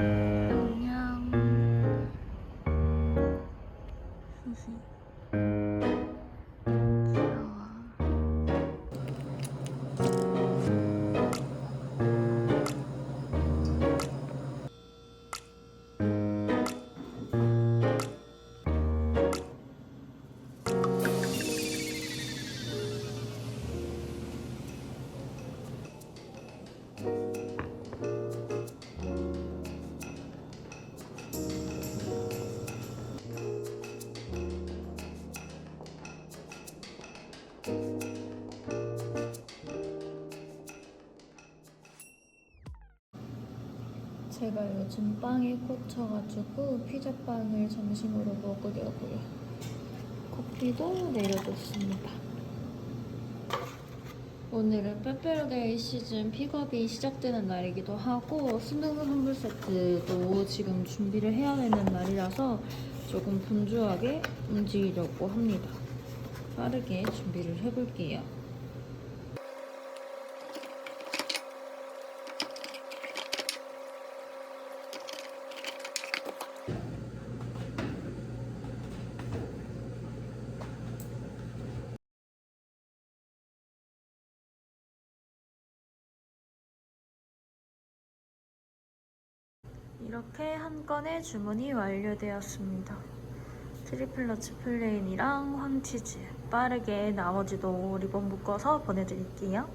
Uh... 제가 요즘 빵에 꽂혀가지고 피자빵을 점심으로 먹으려고요. 커피도 내려뒀습니다. 오늘은 빼빼로데이 시즌 픽업이 시작되는 날이기도 하고 수능 선물 세트도 지금 준비를 해야 되는 날이라서 조금 분주하게 움직이려고 합니다. 빠르게 준비를 해볼게요. 이렇게 한 건의 주문이 완료되었습니다. 트리플 너츠 플레인이랑 황치즈 빠르게 나머지도 리본 묶어서 보내드릴게요.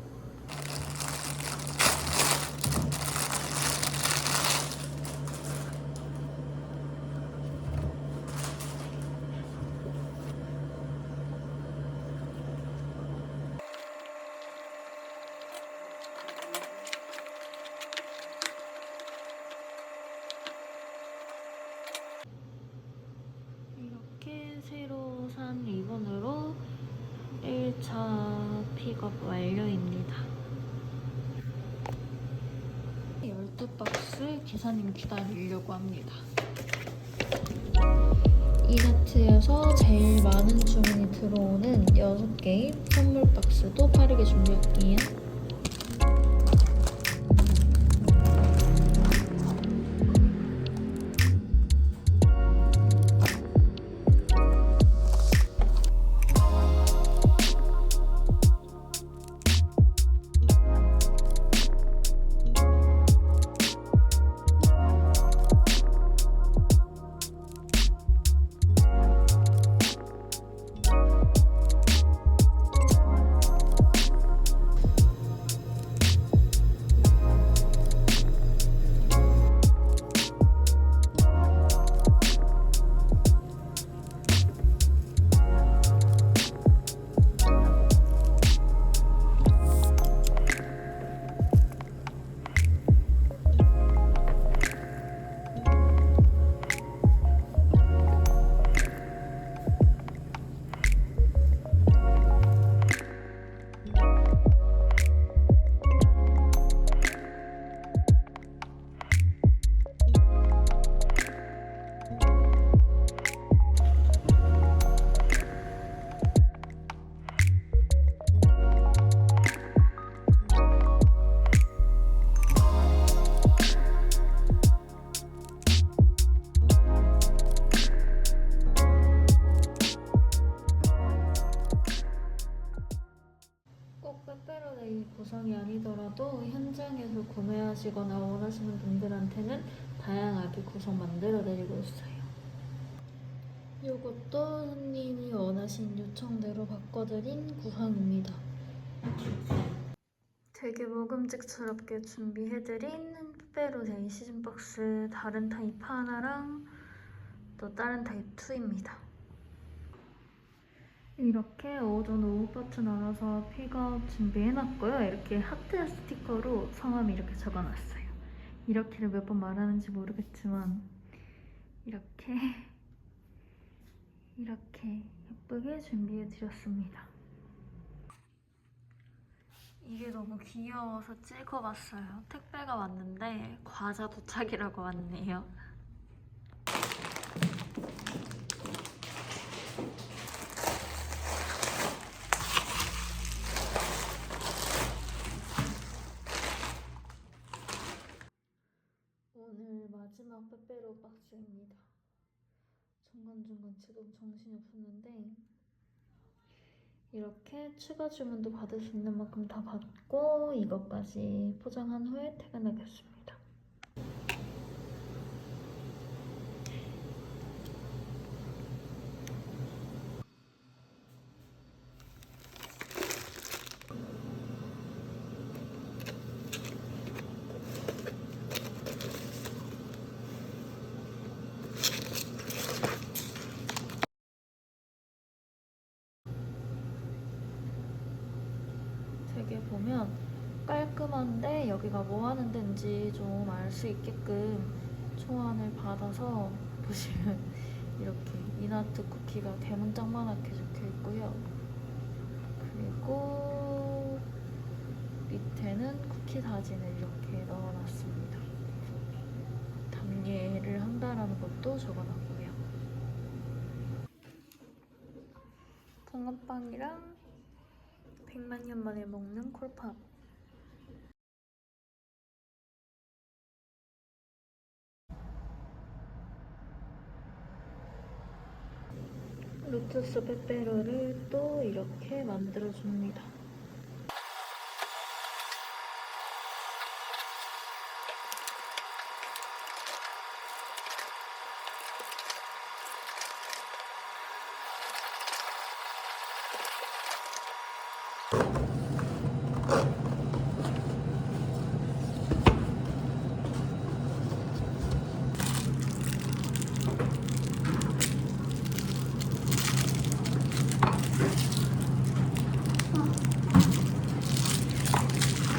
이렇게 새로 산 리본으로 1차 픽업 완료입니다. 12박스 기사님 기다리려고 합니다. 이마트에서 제일 많은 주문이 들어오는 6개의 선물 박스도 빠르게 준비할게요. 빼빼로데이 구성이 아니더라도 현장에서 구매하시거나 원하시는 분들한테는 다양하게 구성 만들어드리고 있어요. 이것도 손님이 원하신 요청대로 바꿔드린 구성입니다. 되게 먹음직스럽게 준비해드린 빼빼로데이 시즌박스 다른 타입 하나랑 또 다른 타입 2입니다. 이렇게 오전 오후 파트 나눠서 픽업 준비해놨고요. 이렇게 하트 스티커로 성함 이렇게 적어놨어요. 이렇게를 몇 번 말하는지 모르겠지만 이렇게 이렇게 예쁘게 준비해드렸습니다. 이게 너무 귀여워서 찍어봤어요. 택배가 왔는데 과자 도착이라고 왔네요. 오늘 마지막 빼빼로 박스입니다. 중간중간 지금 정신이 없었는데 이렇게 추가 주문도 받을 수 있는 만큼 다 받고 이것까지 포장한 후에 퇴근하겠습니다. 되게 보면 깔끔한데 여기가 뭐 하는 데인지 좀 알 수 있게끔 초안을 받아서 보시면 이렇게 이나트 쿠키가 대문짝만하게 적혀 있고요. 그리고 밑에는 쿠키 사진을 이렇게 넣어놨습니다. 답례를 한다라는 것도 적어놨고요. 붕어빵이랑 100만 년 만에 먹는 콜팝. 로투스 페페로를 또 이렇게 만들어줍니다.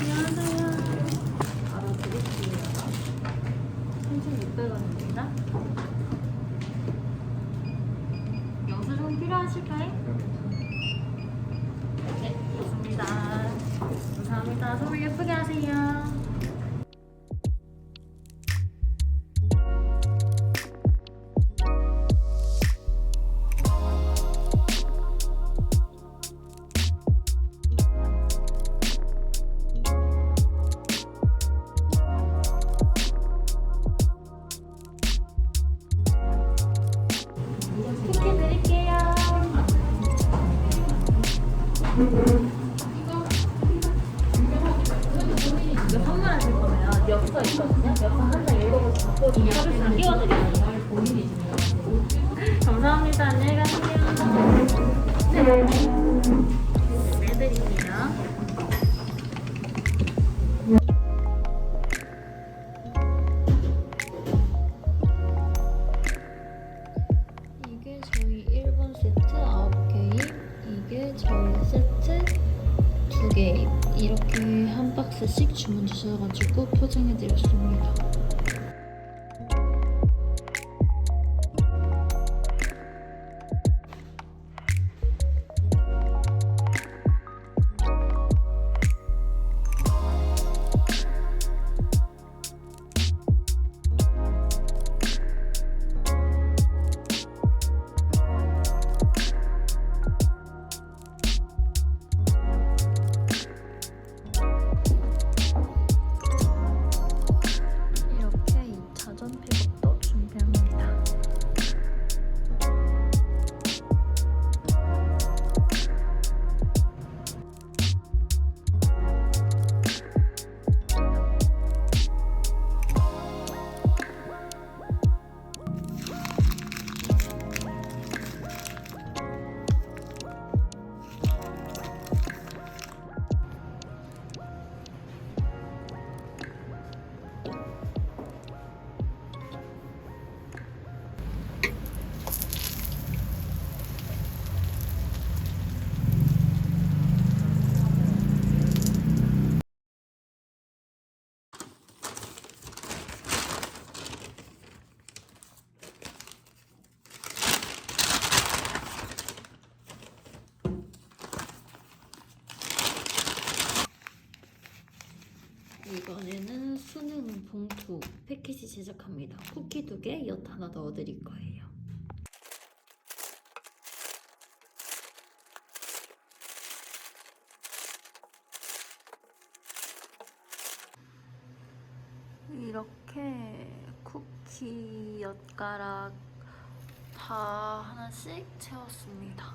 안녕하세요. 바로 드릴게요. 3,600원입니다. 영수증 필요 하실까요? 네, 좋습니다. 감사합니다. 선물 예쁘게 하세요. 감사합니다. 안녕히 가세요. 네. 이게 저희 1번 세트 9개입 이게 저희 세트 2개입 이렇게 한 박스씩 주문 주셔가지고 포장해드렸습니다 이번에는 수능 봉투 패키지 제작합니다. 쿠키 두 개, 엿 하나 넣어드릴 거예요. 이렇게 쿠키 엿가락 다 하나씩 채웠습니다.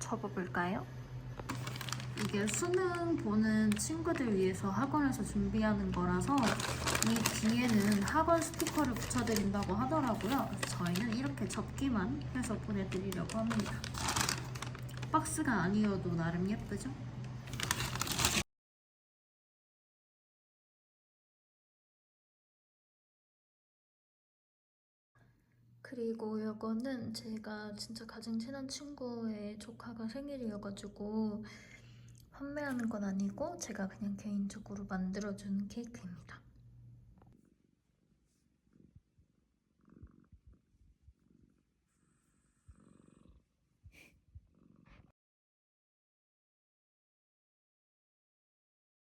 접어볼까요? 이게 수능 보는 친구들 위해서 학원에서 준비하는 거라서 이 뒤에는 학원 스티커를 붙여드린다고 하더라고요. 저희는 이렇게 접기만 해서 보내드리려고 합니다. 박스가 아니어도 나름 예쁘죠? 그리고 이거는 제가 진짜 가장 친한 친구의 조카가 생일이어가지고 판매하는 건 아니고 제가 그냥 개인적으로 만들어준 케이크입니다.